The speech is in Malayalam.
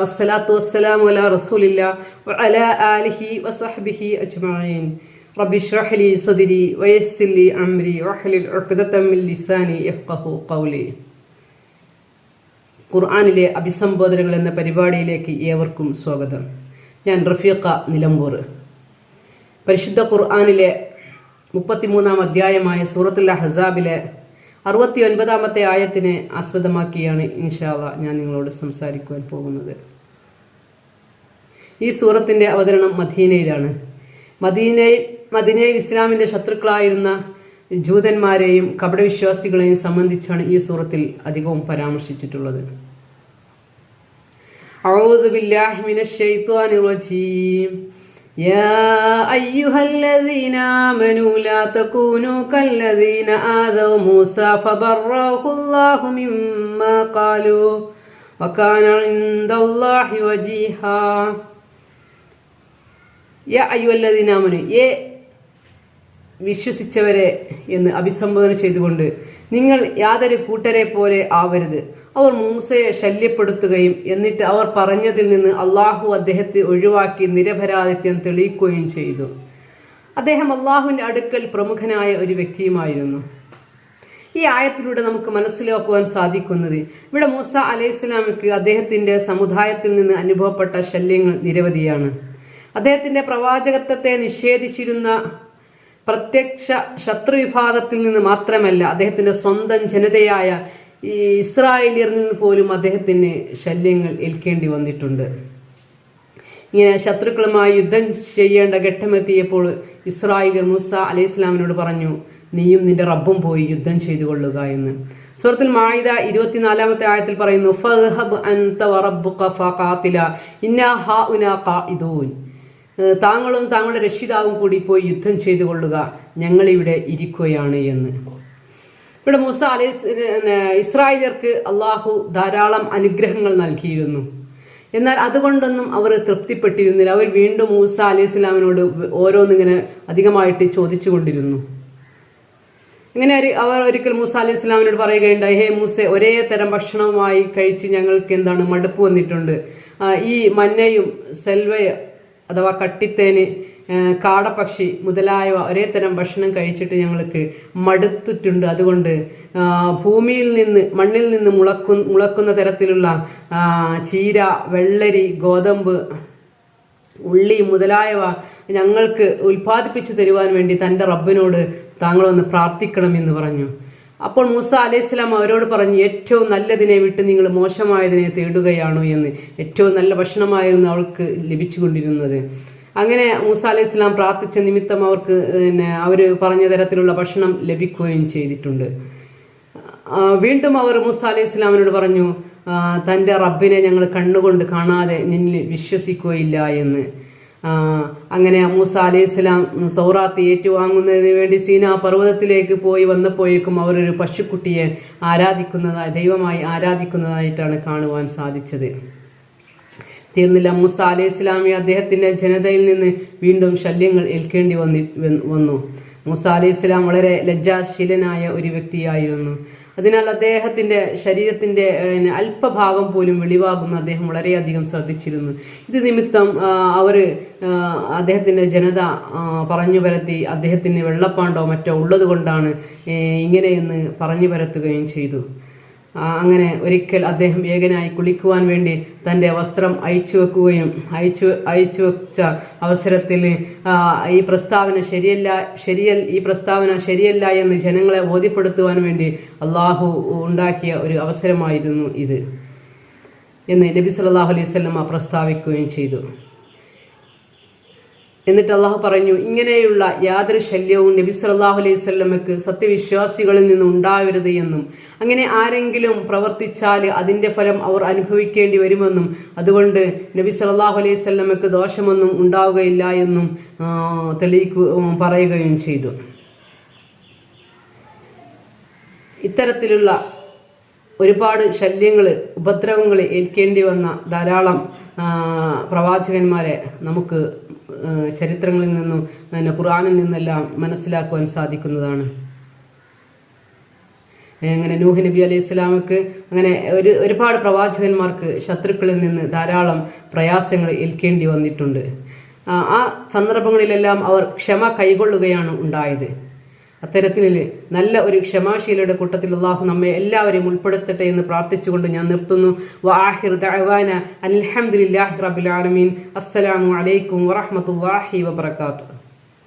വസ്സലാത്തു വസ്സലാമു ആലിഹി ഖുർആനിലെ അഭിസംബോധനകൾ എന്ന പരിപാടിയിലേക്ക് ഏവർക്കും സ്വാഗതം. ഞാൻ റഫീഖ നിലമ്പൂർ. പരിശുദ്ധ ഖുർആാനിലെ മുപ്പത്തിമൂന്നാം അധ്യായമായ സൂറത്തുൽ അഹസാബിലെ അറുപത്തി ഒൻപതാമത്തെ ആയത്തിനെ ആസ്പദമാക്കിയാണ് ഇൻഷാല്ല ഞാൻ നിങ്ങളോട് സംസാരിക്കുവാൻ പോകുന്നത് ഈ സൂറത്തിന്റെ അവതരണം മദീനയിലാണ് മദീനയിൽ മദീനയിൽ ഇസ്ലാമിന്റെ ശത്രുക്കളായിരുന്ന ജൂതന്മാരെയും കപടവിശ്വാസികളെയും സംബന്ധിച്ചാണ് ഈ സൂറത്തിൽ അധികവും പരാമർശിച്ചിട്ടുള്ളത് أعوذ بالله من الشيطان الرجيم يا أيها الذين آمنوا لا تكونوا كالذين آذوا موسى فبرأه الله مما قالوا وكان عند الله وجيها يا أيها الذين آمنوا يا വിശ്വസിച്ചവരെ എന്ന് അഭിസംബോധന ചെയ്തുകൊണ്ട് നിങ്ങൾ യാതൊരു കൂട്ടരെ പോലെ ആവരുത് അവർ മൂസയെ ശല്യപ്പെടുത്തുകയും എന്നിട്ട് അവർ പറഞ്ഞതിൽ നിന്ന് അള്ളാഹു അദ്ദേഹത്തെ ഒഴിവാക്കി നിരപരാധിത്യം തെളിയിക്കുകയും ചെയ്തു. അദ്ദേഹം അള്ളാഹുവിന്റെ അടുക്കൽ പ്രമുഖനായ ഒരു വ്യക്തിയുമായിരുന്നു. ഈ ആയത്തിലൂടെ നമുക്ക് മനസ്സിലാക്കുവാൻ സാധിക്കുന്നത് ഇവിടെ മൂസ അലൈഹി സ്വലാമിക്ക് അദ്ദേഹത്തിന്റെ സമുദായത്തിൽ നിന്ന് അനുഭവപ്പെട്ട ശല്യങ്ങൾ നിരവധിയാണ്. അദ്ദേഹത്തിന്റെ പ്രവാചകത്വത്തെ നിഷേധിച്ചിരുന്ന പ്രത്യക്ഷ ശത്രു വിഭാഗത്തിൽ നിന്ന് മാത്രമല്ല അദ്ദേഹത്തിന്റെ സ്വന്തം ജനതയായ ഈ ഇസ്രായേലിയറിൽ നിന്ന് പോലും അദ്ദേഹത്തിന് ശല്യങ്ങൾ ഏൽക്കേണ്ടി വന്നിട്ടുണ്ട്. ഇങ്ങനെ ശത്രുക്കളുമായി യുദ്ധം ചെയ്യേണ്ട ഘട്ടമെത്തിയപ്പോൾ ഇസ്രായേൽ മൂസ അലൈഹി ഇസ്ലാമിനോട് പറഞ്ഞു നീയും നിന്റെ റബ്ബും പോയി യുദ്ധം ചെയ്തു കൊള്ളുക എന്ന്. സൂറത്തിൽ മായിദ ഇരുപത്തിനാലാമത്തെ ആയത്തിൽ പറയുന്നു താങ്കളും താങ്കളുടെ രക്ഷിതാവും കൂടി പോയി യുദ്ധം ചെയ്തു കൊള്ളുക ഞങ്ങളിവിടെ ഇരിക്കുകയാണ് എന്ന്. ഇവിടെ മൂസ അലൈഹി ഇസ്രായേലിയർക്ക് അള്ളാഹു ധാരാളം അനുഗ്രഹങ്ങൾ നൽകിയിരുന്നു. എന്നാൽ അതുകൊണ്ടൊന്നും അവർ തൃപ്തിപ്പെട്ടിരുന്നില്ല. അവർ വീണ്ടും മൂസ അലൈഹി ഇസ്ലാമിനോട് ഓരോന്നിങ്ങനെ അധികമായിട്ട് ചോദിച്ചു കൊണ്ടിരുന്നു ഇങ്ങനെ അവർ ഒരിക്കൽ മൂസ അലൈഹി ഇസ്ലാമിനോട് പറയുകയുണ്ടായി ഹേ മൂസ ഒരേ തരം ഭക്ഷണവുമായി കഴിച്ച് ഞങ്ങൾക്ക് എന്താണ് മടുപ്പ് വന്നിട്ടുണ്ട്. ഈ മഞ്ഞയും സെൽവയ അഥവാ കട്ടിത്തേന് കാടപ്പക്ഷി മുതലായവ ഒരേ തരം ഭക്ഷണം കഴിച്ചിട്ട് ഞങ്ങൾക്ക് മടുത്തിട്ടുണ്ട്. അതുകൊണ്ട് ഭൂമിയിൽ നിന്ന് മണ്ണിൽ നിന്ന് മുളക്കു മുളക്കുന്ന തരത്തിലുള്ള ചീര വെള്ളരി ഗോതമ്പ് ഉള്ളി മുതലായവ ഞങ്ങൾക്ക് ഉൽപ്പാദിപ്പിച്ചു തരുവാൻ വേണ്ടി തന്റെ റബ്ബിനോട് താങ്കളൊന്ന് പ്രാർത്ഥിക്കണം എന്ന് പറഞ്ഞു. അപ്പോൾ മൂസ അലൈഹിസ്ലാം അവരോട് പറഞ്ഞു ഏറ്റവും നല്ലതിനെ വിട്ട് നിങ്ങൾ മോശമായതിനെ തേടുകയാണോ? എന്ന്. ഏറ്റവും നല്ല ഭക്ഷണമായിരുന്നു അവൾക്ക് ലഭിച്ചുകൊണ്ടിരുന്നത്. അങ്ങനെ മൂസ അലൈഹി സ്വലാം പ്രാർത്ഥിച്ച നിമിത്തം അവർക്ക് പിന്നെ അവർ പറഞ്ഞ തരത്തിലുള്ള ഭക്ഷണം ലഭിക്കുകയും ചെയ്തിട്ടുണ്ട്. വീണ്ടും അവർ മൂസ അലൈഹി സ്വലാമിനോട് പറഞ്ഞു തന്റെ റബ്ബിനെ ഞങ്ങൾ കണ്ണുകൊണ്ട് കാണാതെ നിന്നിൽ വിശ്വസിക്കുകയില്ല എന്ന്. അങ്ങനെ മൂസ അലൈഹി സ്വലാം സൗറാത്ത് ഏറ്റുവാങ്ങുന്നതിന് വേണ്ടി സീന പർവതത്തിലേക്ക് പോയി വന്നപ്പോഴേക്കും ഒരു പശുക്കുട്ടിയെ ആരാധിക്കുന്നതായി ദൈവമായി ആരാധിക്കുന്നതായിട്ടാണ് കാണുവാൻ സാധിച്ചത്. തീർന്നില്ല. മൂസ അലൈഹി ഇസ്ലാമി അദ്ദേഹത്തിന്റെ ജനതയിൽ നിന്ന് വീണ്ടും ശല്യങ്ങൾ ഏൽക്കേണ്ടി വന്നി വന്നു. മൂസ അലൈഹി ഇസ്ലാം വളരെ ലജ്ജാശീലനായ ഒരു വ്യക്തിയായിരുന്നു. അതിനാൽ അദ്ദേഹത്തിന്റെ ശരീരത്തിന്റെ അല്പഭാഗം പോലും വെളിവാകുന്ന അദ്ദേഹം വളരെയധികം ശ്രദ്ധിച്ചിരുന്നു. ഇത് നിമിത്തം അവർ അദ്ദേഹത്തിന്റെ ജനത പറഞ്ഞു പരത്തി അദ്ദേഹത്തിന് വെള്ളപ്പാണ്ടോ മറ്റോ ഉള്ളത് കൊണ്ടാണ് ഇങ്ങനെയെന്ന് പറഞ്ഞു പരത്തുകയും ചെയ്തു. അങ്ങനെ ഒരിക്കൽ അദ്ദേഹം ഏകനായി കുളിക്കുവാൻ വേണ്ടി തന്റെ വസ്ത്രം അയച്ചു വെക്കുകയും അയച്ചു അയച്ചു വെച്ച അവസരത്തിൽ ഈ പ്രസ്താവന ശരിയല്ല ശരിയൽ ഈ പ്രസ്താവന ശരിയല്ല എന്ന് ജനങ്ങളെ ബോധ്യപ്പെടുത്തുവാൻ വേണ്ടി അള്ളാഹു ഉണ്ടാക്കിയ ഒരു അവസരമായിരുന്നു ഇത്. എന്ന് നബി സല്ലാഹു സ്വലമ പ്രസ്താവിക്കുകയും ചെയ്തു. എന്നിട്ട് അള്ളാഹു പറഞ്ഞു ഇങ്ങനെയുള്ള യാതൊരു ശല്യവും നബി സല്ലാഹു അലൈഹി സ്വല്ലമക്ക് സത്യവിശ്വാസികളിൽ നിന്ന് ഉണ്ടാവരുത് എന്നും അങ്ങനെ ആരെങ്കിലും പ്രവർത്തിച്ചാൽ അതിന്റെ ഫലം അവർ അനുഭവിക്കേണ്ടി വരുമെന്നും അതുകൊണ്ട് നബി സല്ലാഹു അലൈഹി സ്വല്ലമക്ക് ദോഷമൊന്നും ഉണ്ടാവുകയില്ല എന്നും തെളിയിക്കു പറയുകയും ചെയ്തു. ഇത്തരത്തിലുള്ള ഒരുപാട് ശല്യങ്ങൾ ഉപദ്രവങ്ങൾ ഏൽക്കേണ്ടി വന്ന ധാരാളം പ്രവാചകന്മാരെ നമുക്ക് ചരിത്രങ്ങളിൽ നിന്നും പിന്നെ ഖുർആനിൽ നിന്നെല്ലാം മനസ്സിലാക്കുവാൻ സാധിക്കുന്നതാണ്. അങ്ങനെ നൂഹ് നബി അലൈഹി ഇസ്ലാമക്ക് അങ്ങനെ ഒരു ഒരുപാട് പ്രവാചകന്മാർക്ക് ശത്രുക്കളിൽ നിന്ന് ധാരാളം പ്രയാസങ്ങൾ ഏൽക്കേണ്ടി വന്നിട്ടുണ്ട്. ആ സന്ദർഭങ്ങളിലെല്ലാം അവർ ക്ഷമ കൈകൊള്ളുകയാണ് ഉണ്ടായത്. അത്തരത്തിൽ നല്ല ഒരു ക്ഷമാശീലയുടെ കൂട്ടത്തിൽ അള്ളാഹു നമ്മെ എല്ലാവരെയും ഉൾപ്പെടുത്തട്ടെ എന്ന് പ്രാർത്ഥിച്ചുകൊണ്ട് ഞാൻ നിർത്തുന്നു. വാഹിർ ദഅവാന അൽഹംദുലില്ലാഹി റബ്ബിൽ ആലമീൻ. അസ്സലാമു അലൈക്കും വറഹ്മത്തുള്ളാഹി വബറകാതുഹു.